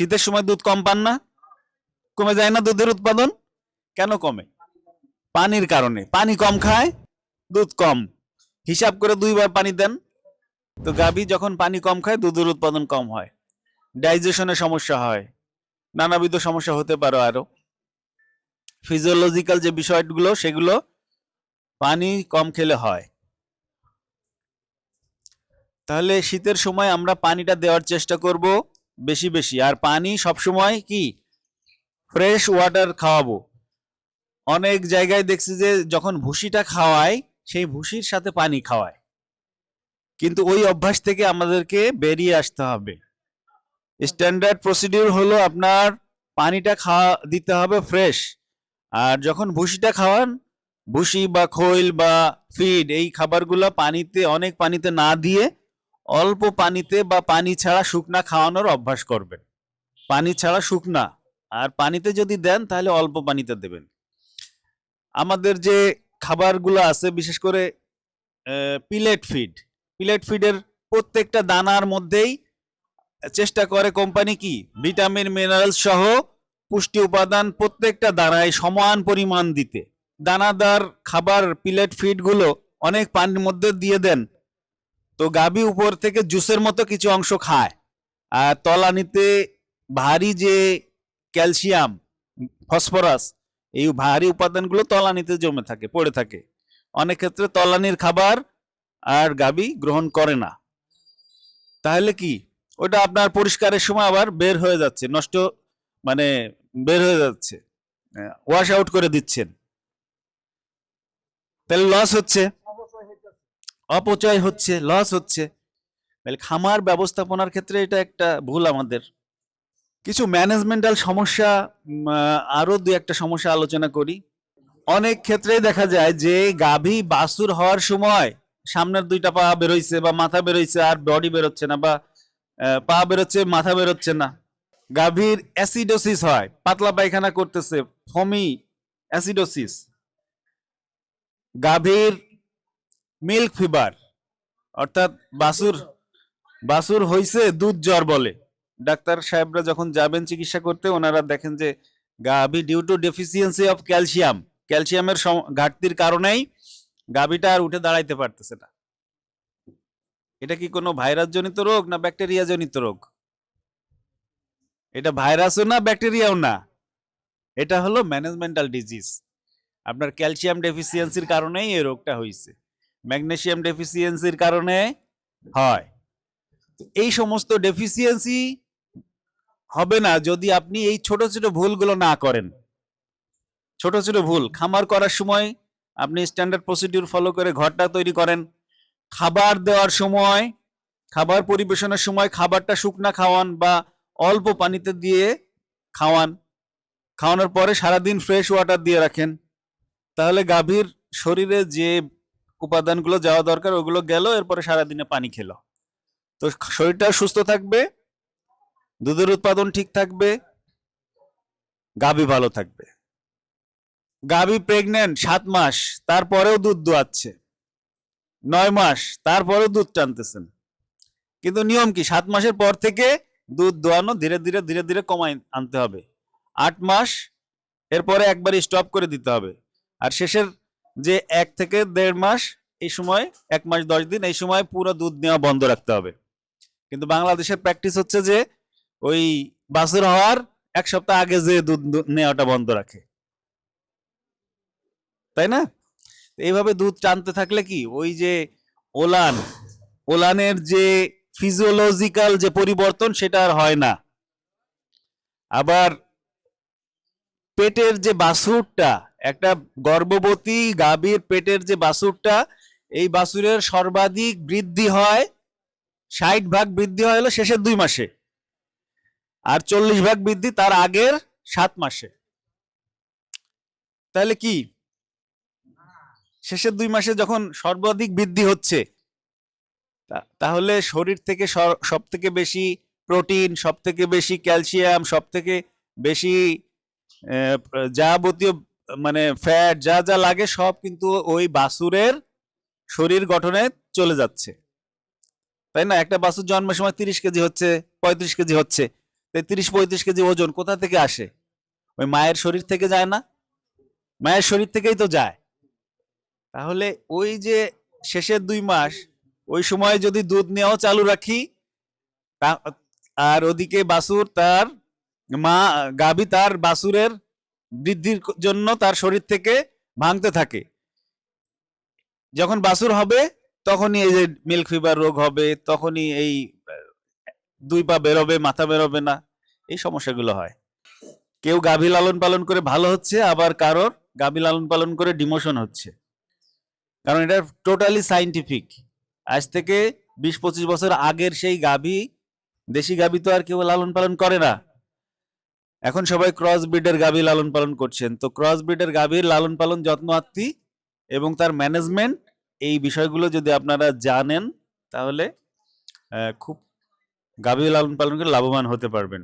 শীতের সময় দুধ কম পান না, কমে যায় না দুধের উৎপাদন? কেন কমে? পানির কারণে। পানি কম খায়, দুধ কম। হিসাব করে দুইবার পানি দেন। তো গাভী যখন পানি কম খায়, দুধের উৎপাদন কম হয়। ডাইজেশনের সমস্যা হয়। নানাবিধ সমস্যা হতে পারে আরও। ফিজিওলজিক্যাল যে বিষয়গুলো, সেগুলো পানি কম খেলে হয়। তাহলে শীতের সময় আমরা পানিটা দেওয়ার চেষ্টা করব। বেশি বেশি। আর পানি সবসময় কি? ফ্রেশ ওয়াটার খাওয়াবো। অনেক জায়গায় দেখছি যে যখন ভুসিটা খাওয়ায়, সেই ভুসির সাথে পানি খাওয়ায়। কিন্তু ওই অভ্যাস থেকে আমাদেরকে বেরিয়ে আসতে হবে। স্ট্যান্ডার্ড প্রসিডিউর হলো আপনার পানিটা খাওয়া, দিতে হবে ফ্রেশ আর যখন ভুসিটা খাওয়ান, ভুসি বা খৈল বা ফিড এই খাবারগুলো পানিতে, অনেক পানিতে না দিয়ে অল্প পানিতে বা পানি ছাড়া শুকনা খাওয়ানোর অভ্যাস করবেন। পানি ছাড়া শুকনা। আর পানিতে যদি দেন, তাহলে অল্প পানিতে দেবেন। আমাদের যে খাবারগুলো আছে, বিশেষ করে পিলেট ফিড পিলেট ফিডের প্রত্যেকটা দানার মধ্যেই চেষ্টা করে কোম্পানি কি? ভিটামিন মিনারেলস সহ পুষ্টি উপাদান প্রত্যেকটা দানায় সমান পরিমাণ দিতে। দানাদার খাবার পিলেট ফিডগুলো অনেক পানির মধ্যে দিয়ে দেন। তো গাভী উপর থেকে জুসের মতো কিছু অংশ খায়। আর তলানিতে ভারী যে ক্যালসিয়াম, ফসফরাস, এই ভারী উপাদানগুলো তলানিতে জমে থাকে, পড়ে থাকে। অনেক ক্ষেত্রে তলানির খাবার আর গাবি গ্রহণ করে না। তাহলে কি? ওটা আপনার পরিষ্কারের সময় আবার বের হয়ে যাচ্ছে, নষ্ট মানে বের হয়ে যাচ্ছে ওয়াশ আউট করে দিচ্ছেন। তাহলে লস হচ্ছে। অপচয় হচ্ছে লস হচ্ছে। তাহলে খামার ব্যবস্থাপনার ক্ষেত্রে এটা একটা ভুল আমাদের। কিছু ম্যানেজমেন্টাল সমস্যা আরও দু একটা সমস্যা আলোচনা করি। অনেক ক্ষেত্রে দেখা যায় যে গাভী বাসুর হওয়ার সময় সামনের দুইটা পা বেরোইছে বা মাথা বেরোইছে, আর বডি বেরোচ্ছে না বা পা বেরোচ্ছে, মাথা বেরোচ্ছে না। গাভীর অ্যাসিডোসিস হয়, পাতলা পায়খানা করতেছে ফমি অ্যাসিডোসিস গাভীর মিল্ক ফিভার, অর্থাৎ বাসুর বাসুর হইছে দুধ জ্বর বলে। ডাক্তার সাহেবরা যখন যাবেন চিকিৎসা করতে, ওনারা দেখেন যে গাভী due to deficiency of calcium ক্যালসিয়ামের ঘাটতির কারণেই গাভীটা আর উঠে দাঁড়াইতে পারতেছে না। এটা কি কোনো ভাইরাস জনিত রোগ না ব্যাকটেরিয়া জনিত রোগ? এটা ভাইরাসও না, ব্যাকটেরিয়াও না। এটা হলো ম্যানেজমেন্টাল ডিজিজ। আপনার ক্যালসিয়াম ডেফিসিয়েন্সির কারণেই এই রোগটা হয়েছে ম্যাগনেসিয়াম ডেফিসিয়েন্সির কারণে হয়। এই সমস্ত ডেফিসিয়েন্সি হবে না যদি আপনি এই ছোট ছোট ভুলগুলো না করেন। ছোট ছোট ভুল, খামার করার সময় আপনি স্ট্যান্ডার্ড প্রসিডিউর ফলো করে ঘরটা তৈরি করেন। খাবার দেওয়ার সময়, খাবার পরিবেশনের সময় খাবারটা শুকনা খাওয়ান বা অল্প পানিতে দিয়ে খাওয়ান। খাওয়ানোর পরে সারাদিন ফ্রেশ ওয়াটার দিয়ে রাখেন। তাহলে গাভীর শরীরে যে উপাদানগুলো যাওয়া দরকার, ওগুলো গেল, এরপরে সারাদিনে পানি খেলো। তো শরীরটা সুস্থ থাকবে, দুধের উৎপাদন ঠিক থাকবে, গাভী ভালো থাকবে। গাভী প্রেগনেন্ট সাত মাস, তারপরেও দুধ দোয়াচ্ছে। নয় মাস, তারপরেও দুধ টানতেছেন। কিন্তু নিয়ম কি? সাত মাসের পর থেকে দুধ দোয়ানো ধীরে ধীরে ধীরে ধীরে কমাই আনতে হবে। আট মাস, এরপরে একবার স্টপ করে দিতে হবে। আর শেষের যে এক থেকে দেড় মাস এই সময়, এক মাস দশ দিন, এই সময় পুরো দুধ নেওয়া বন্ধ রাখতে হবে। কিন্তু বাংলাদেশের প্র্যাকটিস হচ্ছে যে ওই বাছুর হওয়ার এক সপ্তাহ আগে যে দুধ নেওয়াটা বন্ধ রাখে। তাই না? এইভাবে দুধ টানতে থাকলে কি ওই যে ওলান, ওলানের যে ফিজিওলজিক্যাল যে পরিবর্তন সেটা আর হয় না। আবার পেটের যে বাছুরটা একটা গর্ভবতী গাভীর পেটের যে বাছুরটা এই বাছুরের সর্বাধিক বৃদ্ধি হয়, ষাট ভাগ বৃদ্ধি হয় হলো শেষের দুই মাসে। আর চল্লিশ ভাগ বৃদ্ধি তার আগের সাত মাসে। তাহলে কি? শেষের দুই মাসে যখন সর্বাধিক বৃদ্ধি হচ্ছে তাহলে শরীর থেকে সব থেকে বেশি প্রোটিন সব থেকে বেশি ক্যালসিয়াম সব থেকে বেশি যাবতীয় মানে ফ্যাট যা যা লাগে সব কিন্তু ওই বাছুরের শরীর গঠনে চলে যাচ্ছে। তাই না? একটা বাছুর জন্মের সময় তিরিশ কেজি হচ্ছে, পঁয়ত্রিশ কেজি হচ্ছে। তাই তিরিশ, পঁয়ত্রিশ কেজি ওজন কোথা থেকে আসে? ওই মায়ের শরীর থেকে যায় না? মায়ের শরীর থেকেই তো যায়। তাহলে ওই যে শেষের দুই মাস, ওই সময় যদি দুধ নেওয়াও চালু রাখি আর ওদিকে বাসুর তার মা গাবি তার বাসুরের বৃদ্ধির জন্য তার শরীর থেকে ভাঙতে থাকে। যখন বাসুর হবে, তখনই এই যে মিল্ক ফিভার রোগ হবে, তখনই এই দুই পা বেরোবে, মাথা বেরোবে না, এই সমস্যাগুলো হয়। কেউ গাভী লালন পালন করে ভালো হচ্ছে, আবার কারোর গাভী লালন পালন করে ডিমোশন হচ্ছে। কারণ এটা টোটালি সাইন্টিফিক আজ থেকে বিশ পঁচিশ বছর আগের সেই গাভী, দেশি গাভী তো আর কেউ লালন পালন করে না। এখন সবাই ক্রস ব্রিডের গাভী লালন পালন করছেন। তো ক্রস ব্রিডের গাভীর লালন পালন যত্ন আত্মি এবং তার ম্যানেজমেন্ট এই বিষয়গুলো যদি আপনারা জানেন, তাহলে খুব গাভী লালন পালন করে লাভবান হতে পারবেন।